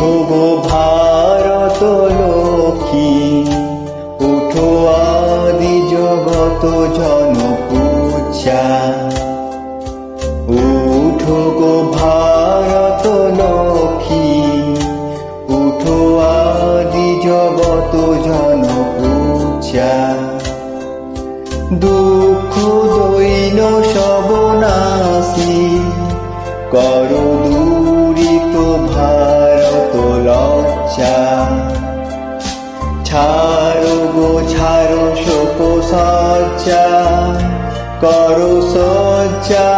গো ভারত লক্ষ্মী, উঠো আদি জগত জন পূজা। উঠো গো ভারত লক্ষ্মী, উঠো আদি জগত জন পূজা। দুঃখ দৈন সবনাশী কর দূরিত লজ্জা ছাড়ো গো ছাড়ো শোক সজ্জা করো সজ্জা